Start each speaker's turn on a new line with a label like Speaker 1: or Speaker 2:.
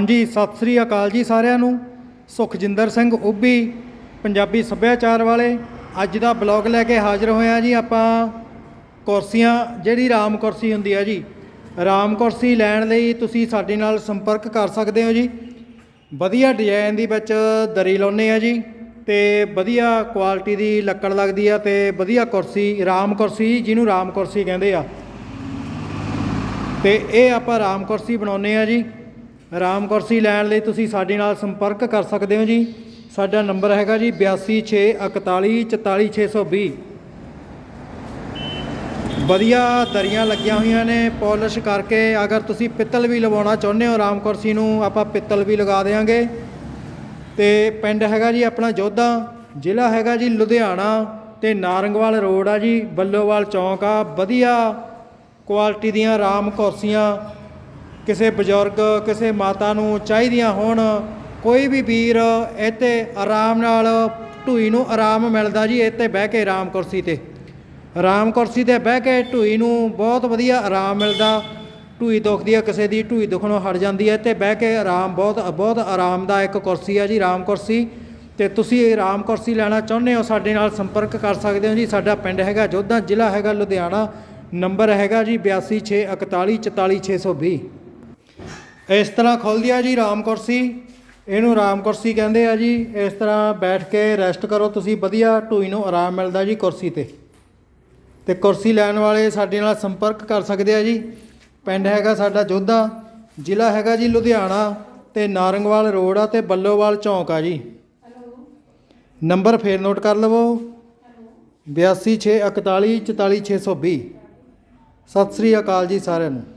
Speaker 1: ਹਾਂਜੀ, ਸਤਿ ਸ੍ਰੀ ਅਕਾਲ ਜੀ ਸਾਰਿਆਂ ਨੂੰ। ਸੁਖਜਿੰਦਰ ਸਿੰਘ ਉੱਭੀ, ਪੰਜਾਬੀ ਸੱਭਿਆਚਾਰ ਵਾਲੇ। ਅੱਜ ਦਾ ਬਲੌਗ ਲੈ ਕੇ ਹਾਜ਼ਰ ਹੋਇਆ ਜੀ ਆਪਾਂ। ਕੁਰਸੀਆਂ, ਜਿਹੜੀ ਰਾਮ ਕੁਰਸੀ ਹੁੰਦੀ ਹੈ ਜੀ, ਰਾਮ ਕੁਰਸੀ ਲੈਣ ਲਈ ਤੁਸੀਂ ਸਾਡੇ ਨਾਲ ਸੰਪਰਕ ਕਰ ਸਕਦੇ ਹੋ ਜੀ। ਵਧੀਆ ਡਿਜ਼ਾਈਨ ਦੀ ਵਿੱਚ ਦਰੀ ਲਾਉਨੇ ਆ ਜੀ, ਤੇ ਵਧੀਆ ਕੁਆਲਿਟੀ ਦੀ ਲੱਕੜ ਲੱਗਦੀ ਆ ਤੇ ਵਧੀਆ ਕੁਰਸੀ, ਰਾਮ ਕੁਰਸੀ, ਜਿਹਨੂੰ ਰਾਮ ਕੁਰਸੀ ਕਹਿੰਦੇ ਆ। ਤੇ ਇਹ ਆਪਾਂ ਰਾਮ ਕੁਰਸੀ ਬਣਾਉਨੇ ਆ ਜੀ। ਰਾਮ ਕੁਰਸੀ ਲੈਣ ਲਈ ਤੁਸੀਂ ਸਾਡੇ ਨਾਲ ਸੰਪਰਕ ਕਰ ਸਕਦੇ ਹੋ ਜੀ। ਸਾਡਾ ਨੰਬਰ ਹੈਗਾ ਜੀ 8264144620 ਵਧੀਆ ਦਰੀਆਂ ਲੱਗੀਆਂ ਹੋਈਆਂ ਨੇ, ਪਾਲਿਸ਼ ਕਰਕੇ ਅਗਰ ਤੁਸੀਂ ਪਿੱਤਲ ਵੀ ਲਵਾਉਣਾ ਚਾਹੁੰਦੇ ਹੋ ਰਾਮ ਕੁਰਸੀ ਨੂੰ, ਆਪਾਂ ਪਿੱਤਲ ਵੀ ਲਗਾ ਦੇਵਾਂਗੇ ਤੇ ਪਿੰਡ ਹੈਗਾ ਜੀ ਆਪਣਾ ਜੋਧਾ, ਜ਼ਿਲ੍ਹਾ ਹੈਗਾ ਜੀ ਲੁਧਿਆਣਾ ਤੇ ਨਾਰੰਗਵਾਲ ਰੋਡ ਆ ਜੀ, ਬੱਲੋਵਾਲ ਚੌਂਕ ਆ। ਵਧੀਆ ਕੁਆਲਿਟੀ ਦੀਆਂ ਰਾਮ ਕੁਰਸੀਆਂ ਕਿਸੇ ਬਜ਼ੁਰਗ, ਕਿਸੇ ਮਾਤਾ ਨੂੰ ਚਾਹੀਦੀਆਂ ਹੋਣ, ਕੋਈ ਵੀ ਵੀਰ ਇੱਥੇ ਆਰਾਮ ਨਾਲ ਢੂਈ ਨੂੰ ਆਰਾਮ ਮਿਲਦਾ ਜੀ, ਇੱਥੇ ਬਹਿ ਕੇ ਆਰਾਮ ਕੁਰਸੀ ਤੇ। ਆਰਾਮ ਕੁਰਸੀ ਤੇ ਬਹਿ ਕੇ ਢੂਈ ਨੂੰ ਬਹੁਤ ਵਧੀਆ ਆਰਾਮ ਮਿਲਦਾ। ਢੂਈ ਦੁਖਦੀ ਆ, ਕਿਸੇ ਦੀ ਢੂਈ ਦੁਖਣੋਂ ਹਟ ਜਾਂਦੀ ਹੈ ਤੇ ਬਹਿ ਕੇ ਆਰਾਮ ਬਹੁਤ ਬਹੁਤ ਆਰਾਮਦਾਇਕ ਕੁਰਸੀ ਆ ਜੀ, ਆਰਾਮ ਕੁਰਸੀ। ਤੇ ਤੁਸੀਂ ਇਹ ਆਰਾਮ ਕੁਰਸੀ ਲੈਣਾ ਚਾਹੁੰਦੇ ਹੋ, ਸਾਡੇ ਨਾਲ ਸੰਪਰਕ ਕਰ ਸਕਦੇ ਹੋ ਜੀ, ਸਾਡਾ ਪਿੰਡ ਹੈਗਾ ਜੋਧਾ, ਜ਼ਿਲ੍ਹਾ ਹੈਗਾ ਲੁਧਿਆਣਾ, ਨੰਬਰ ਹੈਗਾ ਜੀ 8264144620 ਇਸ ਤਰ੍ਹਾਂ ਖੁੱਲਦੀ ਆ ਜੀ ਰਾਮ ਕੁਰਸੀ। ਇਹਨੂੰ ਆਰਾਮ ਕੁਰਸੀ ਕਹਿੰਦੇ ਆ ਜੀ। ਇਸ ਤਰ੍ਹਾਂ ਬੈਠ ਕੇ ਰੈਸਟ ਕਰੋ, ਤੁਸੀਂ ਵਧੀਆ ਢੂਈ ਨੂੰ ਆਰਾਮ ਮਿਲਦਾ ਜੀ ਕੁਰਸੀ ਤੇ। ਤੇ ਕੁਰਸੀ ਲੈਣ ਵਾਲੇ ਸਾਡੇ ਨਾਲ ਸੰਪਰਕ ਕਰ ਸਕਦੇ ਆ ਜੀ। ਪਿੰਡ ਹੈਗਾ ਸਾਡਾ ਜੋਧਾ, ਜ਼ਿਲ੍ਹਾ ਹੈਗਾ ਜੀ ਲੁਧਿਆਣਾ ਤੇ ਨਾਰੰਗਵਾਲ ਰੋਡ ਆ ਤੇ ਬੱਲੋਵਾਲ ਚੌਂਕ ਆ ਜੀ। ਨੰਬਰ ਫੇਰ ਨੋਟ ਕਰ ਲਵੋ। 8264144620 ਸਤਿ ਸ੍ਰੀ ਅਕਾਲ ਜੀ ਸਾਰਿਆਂ ਨੂੰ।